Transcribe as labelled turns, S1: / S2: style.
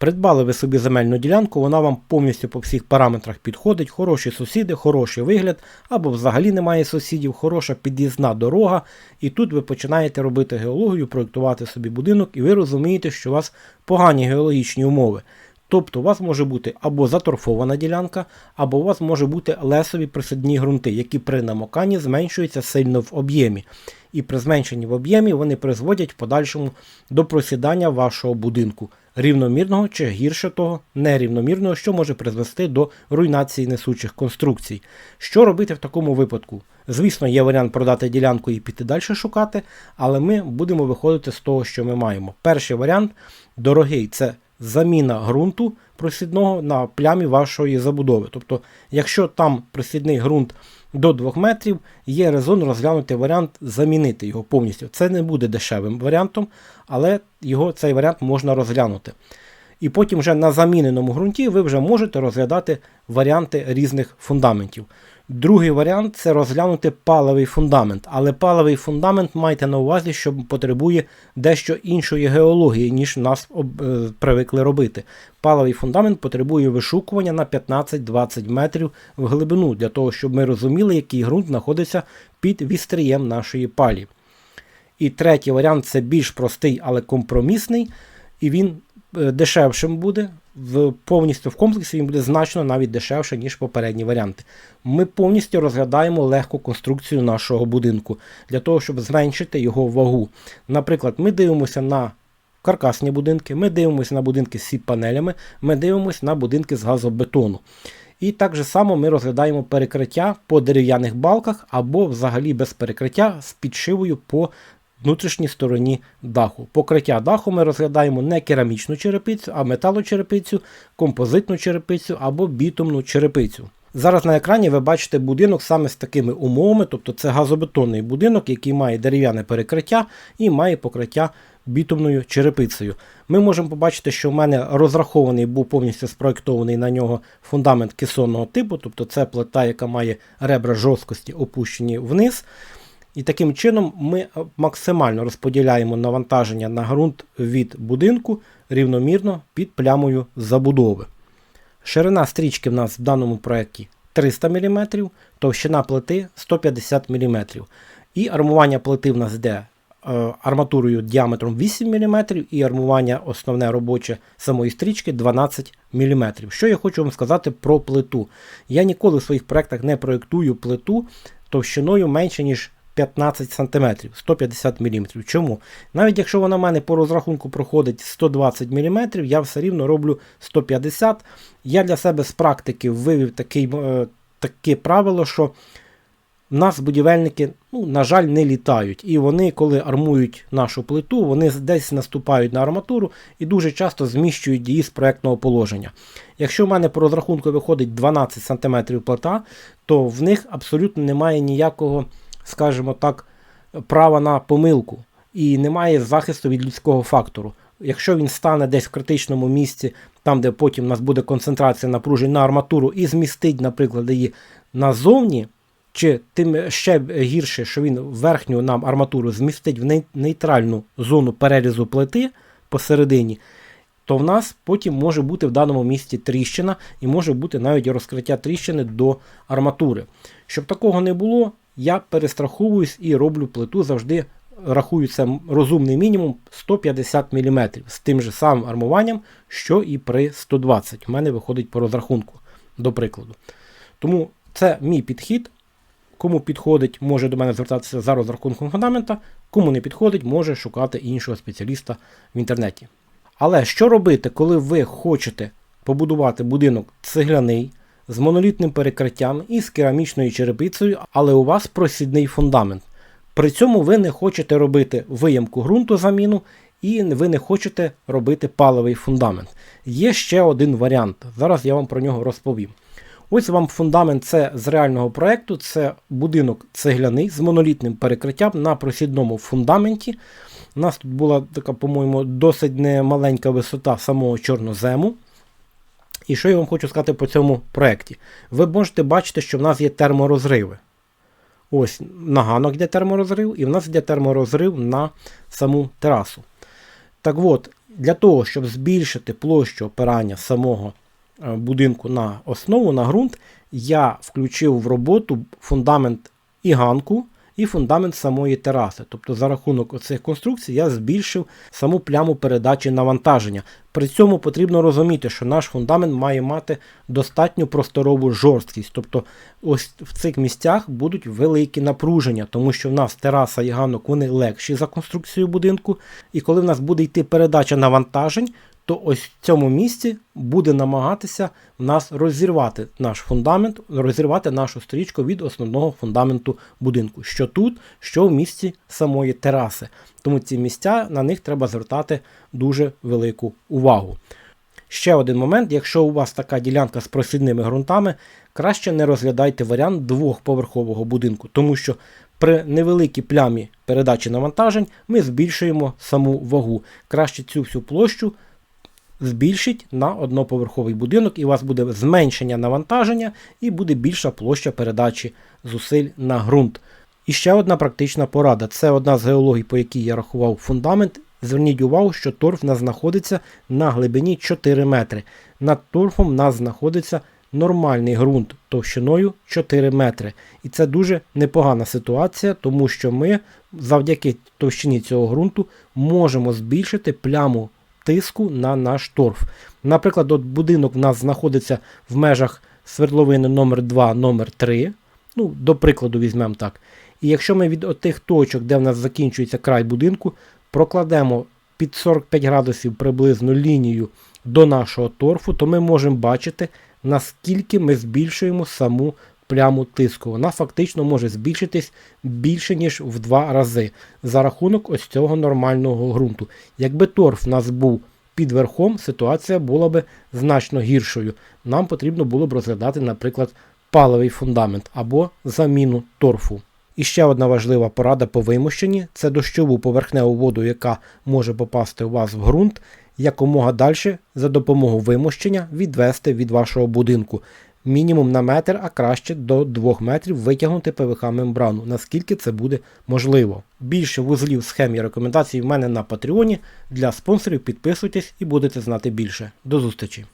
S1: Придбали ви собі земельну ділянку, вона вам повністю по всіх параметрах підходить, хороші сусіди, хороший вигляд, або взагалі немає сусідів, хороша під'їзна дорога. І тут ви починаєте робити геологію, проєктувати собі будинок, і ви розумієте, що у вас погані геологічні умови. Тобто у вас може бути або заторфована ділянка, або у вас може бути лесові присадні ґрунти, які при намоканні зменшуються сильно в об'ємі. І при зменшенні в об'ємі вони призводять в подальшому до просідання вашого будинку, рівномірного чи гірше того, нерівномірного, що може призвести до руйнації несучих конструкцій. Що робити в такому випадку? Звісно, є варіант продати ділянку і піти далі шукати, але ми будемо виходити з того, що ми маємо. Перший варіант дорогий це заміна ґрунту просідного на плямі вашої забудови. Тобто, якщо там просідний ґрунт до 2 метрів, є резон розглянути варіант замінити його повністю. Це не буде дешевим варіантом, але його цей варіант можна розглянути. І потім вже на заміненому ґрунті ви вже можете розглядати варіанти різних фундаментів. Другий варіант це розглянути паливий фундамент. Але паливий фундамент майте на увазі, що потребує дещо іншої геології, ніж нас е, привикли робити. Паливий фундамент потребує вишукування на 15-20 метрів в глибину, для того, щоб ми розуміли, який ґрунт знаходиться під вістрієм нашої палі. І третій варіант це більш простий, але компромісний, і він дешевшим буде в повністю в комплексі він буде значно навіть дешевше, ніж попередні варіанти. Ми повністю розглядаємо легку конструкцію нашого будинку для того, щоб зменшити його вагу. Наприклад, ми дивимося на каркасні будинки, ми дивимося на будинки з сіп-панелями, ми дивимося на будинки з газобетону. І так же само ми розглядаємо перекриття по дерев'яних балках або взагалі без перекриття з підшивою по внутрішній стороні даху. Покриття даху ми розглядаємо не керамічну черепицю, а металочерепицю, композитну черепицю або бітумну черепицю. Зараз на екрані ви бачите будинок саме з такими умовами, тобто це газобетонний будинок, який має дерев'яне перекриття і має покриття бітумною черепицею. Ми можемо побачити, що в мене розрахований був повністю спроєктований на нього фундамент кесонного типу, тобто це плита, яка має ребра жорсткості опущені вниз. І таким чином ми максимально розподіляємо навантаження на ґрунт від будинку рівномірно під плямою забудови. Ширина стрічки в нас в даному проєкті 300 мм, товщина плити 150 мм. І армування плити в нас йде е, арматурою діаметром 8 мм і армування основне робоче самої стрічки 12 мм. Що я хочу вам сказати про плиту. Я ніколи в своїх проєктах не проєктую плиту товщиною менше, ніж 15 см, 150 мм. Чому? Навіть якщо вона в мене по розрахунку проходить 120 мм, я все рівно роблю 150 Я для себе з практики вивів такий, е, таке правило, що в нас будівельники, ну, на жаль, не літають. І вони, коли армують нашу плиту, вони десь наступають на арматуру і дуже часто зміщують її з проєктного положення. Якщо в мене по розрахунку виходить 12 см плита, то в них абсолютно немає ніякого скажімо так, права на помилку і немає захисту від людського фактору. Якщо він стане десь в критичному місці, там, де потім у нас буде концентрація напружень на арматуру, і змістить, наприклад, її назовні, чи тим ще гірше, що він верхню нам арматуру змістить в нейтральну зону перерізу плити посередині, то в нас потім може бути в даному місці тріщина і може бути навіть розкриття тріщини до арматури. Щоб такого не було, я перестраховуюсь і роблю плиту завжди. Рахую це розумний мінімум 150 мм з тим же самим армуванням, що і при 120 У мене виходить по розрахунку, до прикладу. Тому це мій підхід. Кому підходить, може до мене звертатися за розрахунком фундамента, кому не підходить, може шукати іншого спеціаліста в інтернеті. Але що робити, коли ви хочете побудувати будинок цегляний, з монолітним перекриттям і з керамічною черепицею, але у вас просідний фундамент. При цьому ви не хочете робити виямку ґрунту заміну і ви не хочете робити паливий фундамент. Є ще один варіант. Зараз я вам про нього розповім. Ось вам фундамент це з реального проєкту, це будинок цегляний з монолітним перекриттям на просідному фундаменті. У нас тут була така, по-моєму, досить немаленька висота самого чорнозему. І що я вам хочу сказати по цьому проєкті? Ви можете бачити, що в нас є терморозриви. Ось на ганок йде терморозрив, і в нас йде терморозрив на саму терасу. Так от, Для того, щоб збільшити площу опирання самого е, будинку на основу, на ґрунт, я включив в роботу фундамент і ганку, і фундамент самої тераси. Тобто за рахунок оцих конструкцій я збільшив саму пляму передачі навантаження. При цьому потрібно розуміти, що наш фундамент має мати достатньо просторову жорсткість. Тобто ось в цих місцях будуть великі напруження, тому що в нас тераса і ганок вони легші за конструкцією будинку. І коли в нас буде йти передача навантажень, то ось в цьому місці буде намагатися в нас розірвати наш фундамент, розірвати нашу стрічку від основного фундаменту будинку, що тут, що в місці самої тераси. Тому ці місця на них треба звертати дуже велику увагу. Ще один момент: якщо у вас така ділянка з просідними ґрунтами, краще не розглядайте варіант двохповерхового будинку, тому що при невеликій плямі передачі навантажень ми збільшуємо саму вагу. Краще цю всю площу збільшить на одноповерховий будинок, і у вас буде зменшення навантаження і буде більша площа передачі зусиль на ґрунт. І ще одна практична порада. Це одна з геологій, по якій я рахував фундамент. Зверніть увагу, що торф в нас знаходиться на глибині 4 метри. Над торфом в нас знаходиться нормальний ґрунт товщиною 4 метри. І це дуже непогана ситуація, тому що ми завдяки товщині цього ґрунту можемо збільшити пляму тиску на наш торф. Наприклад, от будинок в нас знаходиться в межах свердловини номер 2 номер 3 Ну, до прикладу, візьмемо так. І якщо ми від тих точок, де в нас закінчується край будинку, прокладемо під 45 градусів приблизно лінію до нашого торфу, то ми можемо бачити, наскільки ми збільшуємо саму пляму тиску. Вона фактично може збільшитись більше, ніж в два рази за рахунок ось цього нормального ґрунту. Якби торф у нас був під верхом, ситуація була б значно гіршою. Нам потрібно було б розглядати, наприклад, паливий фундамент або заміну торфу. І ще одна важлива порада по вимощенні це дощову поверхневу воду, яка може попасти у вас в ґрунт, якомога далі за допомогою вимощення відвести від вашого будинку. Мінімум на метр, а краще до 2 метрів витягнути ПВХ мембрану, наскільки це буде можливо. Більше вузлів, схем і рекомендацій в мене на Патреоні. Для спонсорів підписуйтесь і будете знати більше. До зустрічі!